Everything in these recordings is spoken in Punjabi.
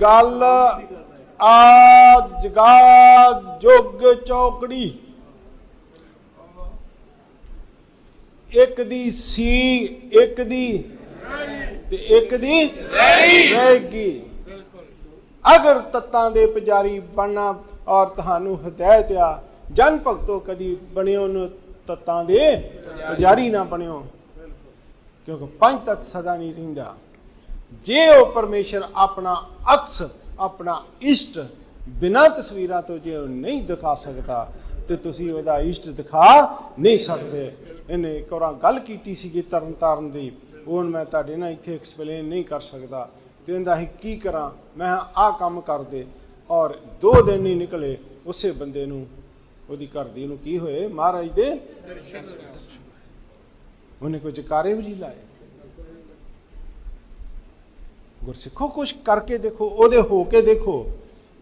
ਗੱਲ ਆਦ ਜਗਾਦ ਜੁਗ ਚੌਕੜੀ। ਇੱਕ ਦੀ ਸੀ, ਇੱਕ ਦੀ ਤੇ ਇੱਕ ਦੀ ਰਹੇਗੀ। ਅਗਰ ਤੱਤਾਂ ਦੇ ਪੁਜਾਰੀ ਬਣਨਾ ਔਰ ਤੁਹਾਨੂੰ ਹਦਾਇਤ ਆ, ਜਨ ਭਗਤੋ ਕਦੀ ਬਣਿਓ ਨੂੰ ਤੱਤਾਂ ਦੇ ਪੁਜਾਰੀ ਨਾ ਬਣਿਓ। ਕਿਉਂਕਿ ਪੰਜ ਤੱਤ ਸਦਾ ਨਹੀਂ ਰਹਿੰਦਾ। ਜੇ ਉਹ ਪਰਮੇਸ਼ਰ ਆਪਣਾ ਅਕਸ ਆਪਣਾ ਇਸ਼ਟ ਬਿਨਾਂ ਤਸਵੀਰਾਂ ਤੋਂ ਜੇ ਉਹ ਨਹੀਂ ਦਿਖਾ ਸਕਦਾ ਤੇ ਤੁਸੀਂ ਉਹਦਾ ਇਸ਼ਟ ਦਿਖਾ ਨਹੀਂ ਸਕਦੇ। ਇਹਨੇ ਇੱਕ ਵਾਰ ਗੱਲ ਕੀਤੀ ਸੀਗੀ ਤਰਨ ਤਾਰਨ ਦੀ। ਉਹ ਮੈਂ ਤੁਹਾਡੇ ਨਾਲ ਇੱਥੇ ਐਕਸਪਲੇਨ ਨਹੀਂ ਕਰ ਸਕਦਾ। ਤੇ ਇਹਦਾ ਹੀ ਕੀ ਕਰਾਂ? ਮੈਂ ਆਹ ਕੰਮ ਕਰਦੇ ਔਰ ਦੋ ਦਿਨ ਨਹੀਂ ਨਿਕਲੇ ਉਸੇ ਬੰਦੇ ਨੂੰ ਉਹਦੀ ਘਰ ਦੀ ਨੂੰ ਕੀ ਹੋਏ? ਮਹਾਰਾਜ ਦੇ ਉਹਨੇ ਕੋਈ ਜਕਾਰੇ ਵੀ ਨਹੀਂ ਲਾਏ। ਗੁਰਸਿੱਖੋ ਕੁਛ ਕਰਕੇ ਦੇਖੋ, ਉਹਦੇ ਹੋ ਕੇ ਦੇਖੋ,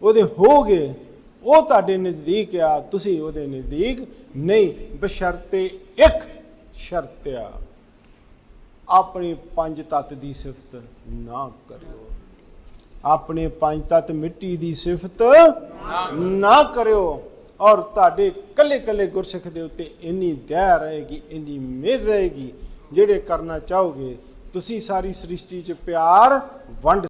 ਉਹਦੇ ਹੋ ਗਏ, ਉਹ ਤੁਹਾਡੇ ਨਜ਼ਦੀਕ ਆ, ਤੁਸੀਂ ਉਹਦੇ ਨਜ਼ਦੀਕ ਨਹੀਂ। ਬਸ਼ਰਤੇ ਇੱਕ ਸ਼ਰਤ ਆ, ਆਪਣੇ ਪੰਜ ਤੱਤ ਦੀ ਸਿਫਤ ਨਾ ਕਰਿਓ। ਆਪਣੇ ਪੰਜ ਤੱਤ ਮਿੱਟੀ ਦੀ ਸਿਫਤ ਨਾ ਕਰਿਓ। ਔਰ ਤੁਹਾਡੇ ਕੱਲੇ ਕੱਲੇ ਗੁਰਸਿੱਖ ਦੇ ਉੱਤੇ ਇੰਨੀ ਦਇਆ ਰਹੇਗੀ, ਇੰਨੀ ਮਿਹਰ ਰਹੇਗੀ, ਜਿਹੜੇ ਕਰਨਾ ਚਾਹੋਗੇ ਤੁਸੀਂ ਸਾਰੀ ਸ੍ਰਿਸ਼ਟੀ 'ਚ ਪਿਆਰ ਵੰਡ